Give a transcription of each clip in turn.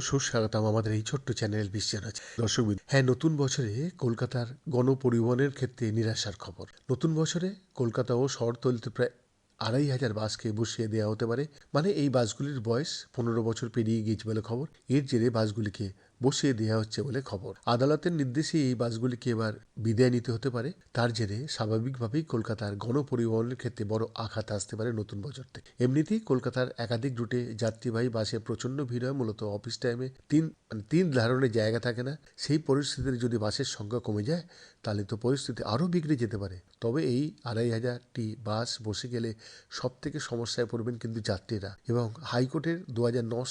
সুস্বাগতম আমাদের এই ছোট্ট চ্যানেল বিশ্বের দর্শক হ্যাঁ নতুন বছরে কলকাতার গণপরিবহনের ক্ষেত্রে নিরাশার খবর। নতুন বছরে কলকাতা ও শহরতলিতে প্রায় আড়াই হাজার বাসকে বসিয়ে দেওয়া হতে পারে। মানে এই বাসগুলির বয়স পনেরো বছর পেরিয়ে গিয়েছে বলে খবর। এর জেরে বাসগুলিকে বসিয়ে দেওয়া হচ্ছে বলে খবর। আদালতের নির্দেশে এই বাসগুলিকে এবার বিদায় নিতে হতে পারে। তার জেরে স্বাভাবিকভাবেই কলকাতার গণপরিবহনের ক্ষেত্রে বড় আঘাত আসতে পারে নতুন বছর থেকে। এমনিতেই কলকাতার একাধিক রুটে যাত্রীবাহী বাসে প্রচণ্ড ভিড় হয়, মূলত অফিস টাইমে। তিন মানে তিন ধারণের জায়গা থাকে না। সেই পরিস্থিতিতে যদি বাসের সংখ্যা কমে যায়, তাহলে তো পরিস্থিতি আরও বিগড়ে যেতে পারে। তবে এই আড়াই হাজারটি বাস বসে গেলে সব থেকে সমস্যায় পড়বেন কিন্তু যাত্রীরা। এবং হাইকোর্টের দু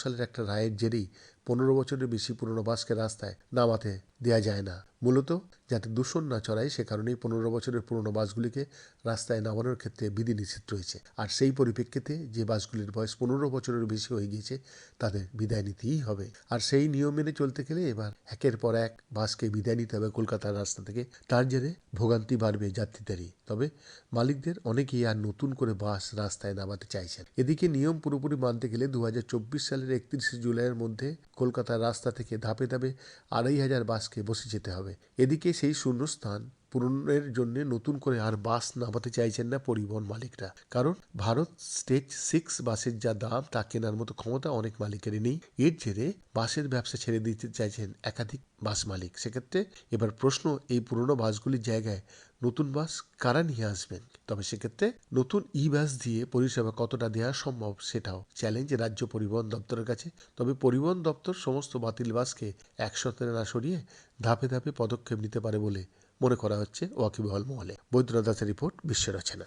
সালের একটা রায়ের জেরেই পনেরো বছরের বেশি পুরনো বাসকে রাস্তায় নামাতে দেয়া যায় না। মূলত যাতে দূষণ না চড়ায় সে কারণেই পনেরো বছরের পুরনো বাসগুলিকে রাস্তায় নামানোর ক্ষেত্রে বিধি নিষেধ রয়েছে। আর সেই পরিপ্রেক্ষিতে যে বাসগুলির বয়স পনেরো বছরের বেশি হয়ে গিয়েছে, তাদের বিদায় নিতেই হবে। আর সেই নিয়ম মেনে চলতে গেলে এবার একের পর এক বাসকে বিদায় নিতে হবে কলকাতার রাস্তা থেকে। তার জেরে ভোগান্তি বাড়বে যাত্রীদেরই। তবে মালিকদের অনেকেই আর নতুন করে বাস রাস্তায় নামাতে চাইছেন। এদিকে নিয়ম পুরোপুরি মানতে গেলে দু হাজার চব্বিশ সালের একত্রিশে জুলাইয়ের মধ্যে কলকাতার রাস্তা থেকে ধাপে ধাপে আড়াই হাজার বাসকে বসে যেতে হবে। এদিকে সেই শূন্যস্থান পূরণের জন্য নতুন করে আর বাস নামাতে চাইছেন না পরিবহন মালিকরা। কারণ ভারত স্টেজ সিক্স বাসের যা দাম, তা কেনার মতো ক্ষমতা অনেক মালিকেরই নেই। এর জেরে বাসের ব্যবসা ছেড়ে দিতে চাইছেন একাধিক বাস মালিক। সেক্ষেত্রে এবার প্রশ্ন, এই পুরনো বাসগুলির জায়গায় নতুন বাস কারা নিয়ে আসবেন? তবে সেক্ষেত্রে নতুন ই বাস দিয়ে পরিষেবা কতটা দেওয়া সম্ভব সেটাও চ্যালেঞ্জ রাজ্য পরিবহন দপ্তরের কাছে। তবে পরিবহন দপ্তর সমস্ত বাতিল বাসকে একসাথে না সরিয়ে ধাপে ধাপে পদক্ষেপ নিতে পারে বলে মনে করা হচ্ছে ওয়াকিবহল মহলে। বৈদ্যনাথ দাসের রিপোর্ট বিশ্ব রচনা